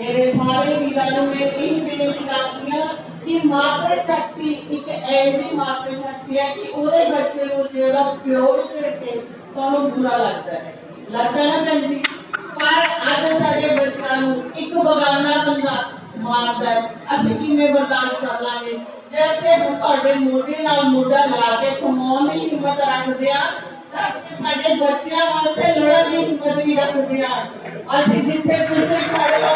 ਮੇਰੇ ਸਾਰੇ ਵੀਰਾਂ ਨੂੰ ਮੈਂ ਇਹ ਬੇਨਤੀ ਕਰਦੀ ਹਾਂ ਕਿ ਮਾਤਰ ਸ਼ਕਤੀ, ਇੱਕ ਐਸੀ ਮਾਤਰ ਸ਼ਕਤੀ ਹੈ ਕਿ ਉਹਦੇ ਬੱਚੇ ਨੂੰ ਜਿਹੜਾ ਪਿਓ ਵਿੱਚ ਰੱਖੇ ਤੁਹਾਨੂੰ ਬੁਰਾ ਲੱਗਦਾ ਹੈ। ਲੱਗਦਾ ਹੈ ਭੈਣ ਪਰ ਅੱਜ ਸਾਡੇ ਬੱਚਿਆਂ ਨੂੰ ਇੱਕ ਬਗਾਨਾ ਬੰਦਾ ਮਾਰਦਾ ਹੈ। ਅਸੀਂ ਕਿਵੇਂ ਬਰਦਾਸ਼ਤ ਕਰ ਲਾਂਗੇ? ਜੇ ਅਸੀਂ ਤੁਹਾਡੇ ਮੋਢੇ ਨਾਲ ਮੋਢਾ ਲਾ ਕੇ ਕਮਾਉਣ ਦੀ ਹਿੰਮਤ ਰੱਖਦੇ ਆ जस्ट माझे गोचिया मानते लढवीन गोचिया कुटिया अशी जिथे तुझे साडेवा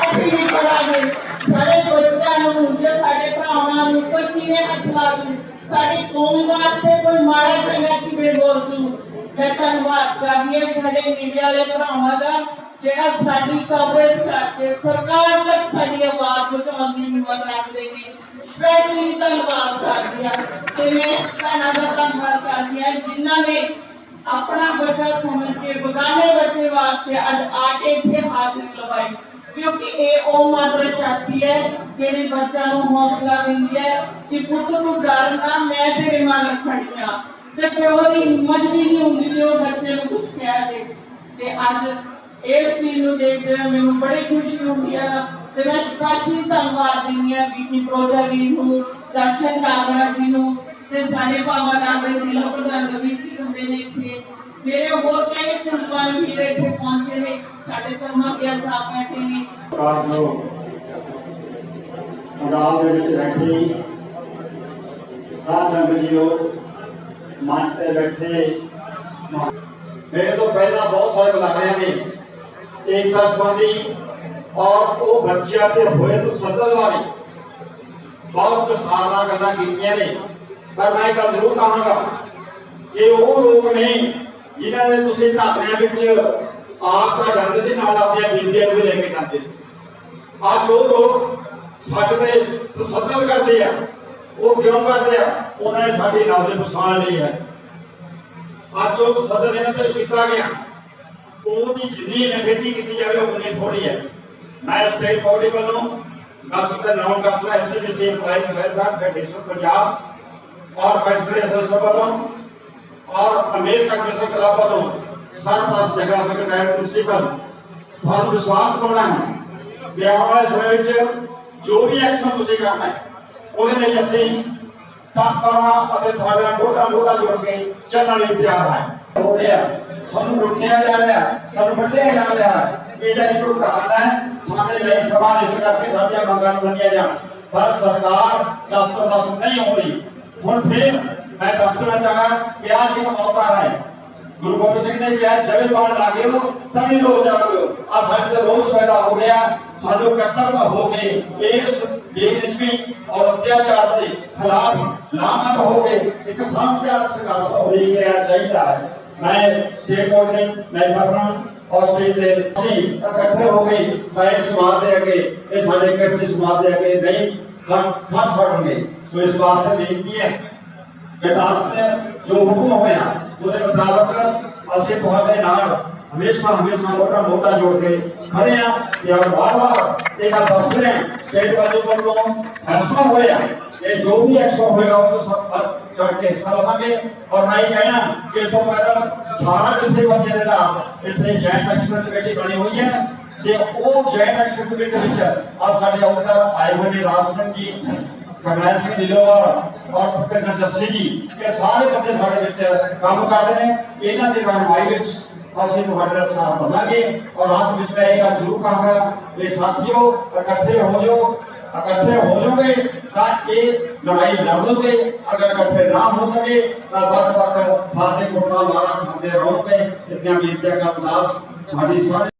अशी मी करावी साडे गोचिया म्हणजे साडे प्राणा निपत्तीने असलावी साडे कोण वाजते पण माळा करण्याची वेळ बोलतो त्याचा वाद गाडीये झाडे निघाले प्राणाचा ਮਾੜਾ ਚੰਗਾ ਕਿਵੇਂ ਬੋਲ ਦੂ ਮੈਂ ਧੰਨਵਾਦ ਕਰਦੀ ਹਾਂ ਸਾਡੇ ਮੀਡੀਆ ਵਾਲੇ ਭਰਾਵਾਂ ਦਾ ਜਿਹੜਾ ਸਾਡੀ ਕਵਰੇਜ ਕਰਕੇ ਸਰਕਾਰ ਤੱਕ ਸਾਡੀ ਆਵਾਜ਼ ਪਹੁੰਚਾਉਣ ਦੀ ਹਿੰਮਤ ਰੱਖਦੇ ਨੇ ਸਪੈਸ਼ਲੀ ਧੰਨਵਾਦ ਕਰਦੀ ਹਾਂ ਤੇ ਮੈਂ ਭੈਣਾਂ ਦਾ ਧੰਨਵਾਦ ਕਰਦੀ ਹਾਂ ਜਿਨ੍ਹਾਂ ਨੇ ਆਪਣਾ ਬੱਚਾ ਸਮਝ ਕੇ ਬਗਾਨੇ ਬੱਚੇ ਵਾਸਤੇ ਅੱਜ ਆ ਕੇ ਇੱਥੇ ਹਾਜ਼ਰੀ ਲਵਾਈ ਕਿਉਂਕਿ ਇਹ ਉਹ ਮਾਤਰ ਸ਼ਕਤੀ ਹੈ ਜਿਹੜੀ ਬੱਚਿਆਂ ਨੂੰ ਹੌਸਲਾ ਦਿੰਦੀ ਹੈ ਕਿ ਪੁੱਤ ਨੂੰ ਡਰ ਨਾ ਮੈਂ ਤੇਰੇ ਨਾਲ ਖੜੀ ਹਾਂ ਤੇ ਪਿਓ ਦੀ ਹਿੰਮਤ ਵੀ ਨਹੀਂ ਹੁੰਦੀ ਕਿ ਉਹ ਬੱਚੇ ਨੂੰ ਕੁਝ ਕਹਿ ਦੇ ਤੇ ਅੱਜ ਇਸ ਚੀਜ਼ ਨੂੰ ਦੇਖਦੇ ਹੋਏ ਮੈਨੂੰ ਬੜੀ ਖੁਸ਼ੀ ਹੁੰਦੀ ਹੈ ਤੇ ਮੈਂ ਸਪੈਸ਼ਲੀ ਧੰਨਵਾਦ ਦਿੰਦੀ ਹਾਂ ਬੀਬੀ ਪ੍ਰੋਜਾ ਜੀ ਨੂੰ, ਦਰਸ਼ਨ ਕਾਗੜਾ ਜੀ ਨੂੰ ਤੇ ਸਾਡੇ ਭਾਵਾ ਨਾਮੇ ਜ਼ਿਲ੍ਹਾ ਪ੍ਰਧਾਨ ਰਵੀ ਜੀ ਹੁੰਦੇ ਨੇ ਇੱਥੇ। ਮੇਰੇ ਹੋਰ ਕਈ ਸੁਲਤਾਨ ਵੀਰ ਇੱਥੇ ਪਹੁੰਚੇ ਨੇ, ਸਾਡੇ ਧਰਮਾ ਪਿਆ ਸਾਹਿਬ ਬੈਠੇ ਨੇ। ਰਾਤ ਨੂੰ ਪੰਡਾਲ ਦੇ ਵਿੱਚ ਬੈਠੀ ਸਾਧ ਸੰਗਤ ਜੀਓ, ਮੰਚ ਤੇ ਬੈਠੇ। ਮੇਰੇ ਤੋਂ ਪਹਿਲਾਂ ਬਹੁਤ ਸਾਰੇ ਬੁਲਾਰਿਆਂ ਨੇ। ਏਕਤਾ ਔਰ ਉਹ ਬੱਚਿਆਂ ਤੇ ਹੋਏ ਤੋਂ ਵਾਲੀ ਬਹੁਤ ਸਾਰਾ ਗੱਲਾਂ ਕੀਤੀਆਂ ਨੇ ਪਰ ਮੈਂ ਗੱਲ ਜ਼ਰੂਰ ਕਹਾਂਗਾ ਕਿ ਉਹ ਲੋਕ ਨੇ ਜਿਨ੍ਹਾਂ ਦੇ ਤੁਸੀਂ ਧਾਰਨਿਆਂ ਵਿੱਚ ਆਪ ਤਾਂ ਜਾਂਦੇ ਸੀ ਨਾਲ ਆਪਣੀਆਂ ਬੀਬੀਆਂ ਨੂੰ ਲੈ ਕੇ ਜਾਂਦੇ ਸੀ ਅੱਜ ਉਹ ਲੋਕ ਸਾਡੇ ਤੇ ਤਸੱਦਲ ਕਰਦੇ ਆ, ਉਹ ਕਿਉਂ ਕਰਦੇ ਆ? ਉਹਨਾਂ ਨੇ ਸਾਡੀ ਨੌਲੇਜ ਪਛਾਣ ਲਈ ਹੈ ਅੱਜ ਉਹ ਤਸੱਦਲ ਇਹਨਾਂ ਤੇ ਕੀਤਾ ਗਿਆ। ਉਹਦੀ ਜਿੰਨੀ ਨਿਖੇਧੀ ਕੀਤੀ ਜਾਵੇ ਉਹਨੇ ਥੋੜੀ ਹੈ। ਮੈਂ ਸਟੇਟ ਬੋਡੀ ਵੱਲੋਂ doctor non doctor SGC employee welfare federation Punjab ਔਰ ਪੈਸਟਰੀ ਐਸੋਸੀਏਸ਼ਨ ਵੱਲੋਂ ਔਰ ਅਮਰੀਕਾ ਕਿਸੇ ਕਲੱਬ ਵੱਲੋਂ ਸਰਪੰਚ ਜਗ੍ਹਾ ਸੈਕਟਰੀ ਪ੍ਰਿੰਸੀਪਲ ਤੁਹਾਨੂੰ ਵਿਸ਼ਵਾਸ ਦਿਵਾਉਣਾ ਹੈ ਕਿ ਆਉਣ ਵਾਲੇ ਸਮੇਂ ਵਿੱਚ ਜੋ ਵੀ ਐਕਸ਼ਨ ਤੁਸੀਂ ਕਰਨਾ ਹੈ, ਉਹਦੇ ਲਈ ਅਸੀਂ ਤਤਪਰਤਾ ਅਤੇ ਤੁਹਾਡੇ ਨਾਲ ਮੋਢਾ ਮੋਢਾ ਜੋੜ ਕੇ ਚੱਲਣ ਲਈ ਤਿਆਰ ਹਾਂ ਹੋ ਰਿਹਾ ਸਾਨੂੰ ਲੁੱਟਿਆ ਜਾ ਰਿਹਾ ਸਾਨੂੰ ਵੱਢਿਆ ਜਾ ਰਿਹਾ ਇਹ ਜਿਹੜੀ ਕੋਈ ਕਹਾਣਾ ਹੈ ਸਾਡੇ ਲਈ ਸਵਾਲ ਇਸ ਕਰਕੇ ਸਾਡੀਆਂ ਮੰਗਾਂ ਨੂੰ ਮੰਨੀਆਂ ਜਾਣ ਪਰ ਸਰਕਾਰ ਦਫ਼ਤਰ ਬਸ ਨਹੀਂ ਹੋ ਰਹੀ ਹੁਣ ਫਿਰ ਮੈਂ ਦਫ਼ਤਰ ਵਿੱਚ ਆਇਆ ਕਿ ਅੱਜ ਇੱਕ ਮੌਕਾ ਹੈ ਗੁਰੂ ਗੋਬਿੰਦ ਸਿੰਘ ਨੇ ਕਿਹਾ ਜਵੇ ਬਾਣ ਲਾਗੇ ਹੋ ਤਣੀ ਰੋ ਜਾਵੇ ਆ ਸਾਡੇ ਤੇ ਰੋਸ ਪੈਦਾ ਹੋ ਗਿਆ ਸਾਨੂੰ ਕਰਤੱਵ ਹੋ ਗਏ ਇਸ ਬੇਨਿਸਬੀ ਔਰ ਰਿਹਾ ਚਾਹੀਦਾ ਹੈ ਮੈਂ ਸਟੇਟ ਬੋਰਡ ਦੇ ਮੈਂਬਰਾਂ ਔਰ ਸਟੇਟ ਦੇ ਅਸੀਂ ਇਕੱਠੇ ਹੋ ਗਏ ਮੈਂ ਇਸ ਸਮਾਜ ਦੇ ਅੱਗੇ ਇਹ ਸਾਡੇ ਇਕੱਠੇ ਸਮਾਜ ਦੇ ਅੱਗੇ ਨਹੀਂ ਖਾਸ ਫੜਨਗੇ ਸੋ ਇਸ ਬਾਤ ਤੇ ਬੇਨਤੀ ਹੈ ਵਿਕਾਸ ਨੇ ਜੋ ਹੁਕਮ ਹੋਇਆ ਉਹਦੇ ਮੁਤਾਬਕ ਅਸੀਂ ਤੁਹਾਡੇ ਨਾਲ ਹਮੇਸ਼ਾ ਹਮੇਸ਼ਾ ਮੋਢਾ ਮੋਢਾ ਜੋੜ ਕੇ ਖੜੇ ਆ ਤੇ ਆਪ ਵਾਰ ਵਾਰ ਇਹ ਗੱਲ ਦੱਸ ਰਹੇ ਹਾਂ ਸਟੇਟ ਵਾਲੇ ਵੱਲੋਂ ਫੈਸਲਾ ਹੋਇਆ ਇਹ ਜੋ ਵੀ ਐਕਸ਼ਨ ਹੋਏਗਾ ਉਸ ਸਭ ਹਿੱਸਾ ਲਵਾਂਗੇ ਔਰ ਮੈਂ ਇਹ ਕਹਿਣਾ ਕਿ ਇਸ ਤੋਂ ਪਹਿਲਾਂ 18 ਜਿੱਥੇ ਦੇ ਨਾਲ ਇੱਥੇ ਜੈਂਟ ਐਕਸ਼ਨ ਕਮੇਟੀ ਬਣੀ ਹੋਈ ਹੈ ਤੇ ਉਹ ਜੈਂਟ ਐਕਸ਼ਨ ਕਮੇਟੀ ਵਿੱਚ ਆ ਸਾਡੇ ਅਹੁਦੇਦਾਰ ਆਏ ਹੋਏ ਨੇ ਰਾਜ ਸਿੰਘ ਜੀ ਕਮਲ ਸਿੰਘ ਢਿੱਲੋਂ ਔਰ ਪ੍ਰੋਫੈਸਰ ਜੱਸੀ ਜੀ, ਇਹ ਸਾਰੇ ਬੰਦੇ ਸਾਡੇ ਵਿੱਚ ਕੰਮ ਕਰਦੇ ਨੇ। ਇਹਨਾਂ ਦੀ ਰਹਿਨਮਾਈ ਵਿੱਚ ਅਸੀਂ ਤੁਹਾਡੇ ਨਾਲ ਸਾਥ ਦਵਾਂਗੇ ਔਰ ਰਾਤ ਵਿੱਚ ਮੈਂ ਇਹ ਗੱਲ ਜ਼ਰੂਰ ਕਹਾਂਗਾ ਕਿ ਸਾਥੀਓ, ਇਕੱਠੇ ਹੋ ਜਾਓ। इकट्ठे हो जाओगे ताकि लड़ाई लोगे, अगर इकट्ठे ना हो सके तो वक्त वक्त फाते कुटना मारा खाते रहोगे इतना बीतते का उदास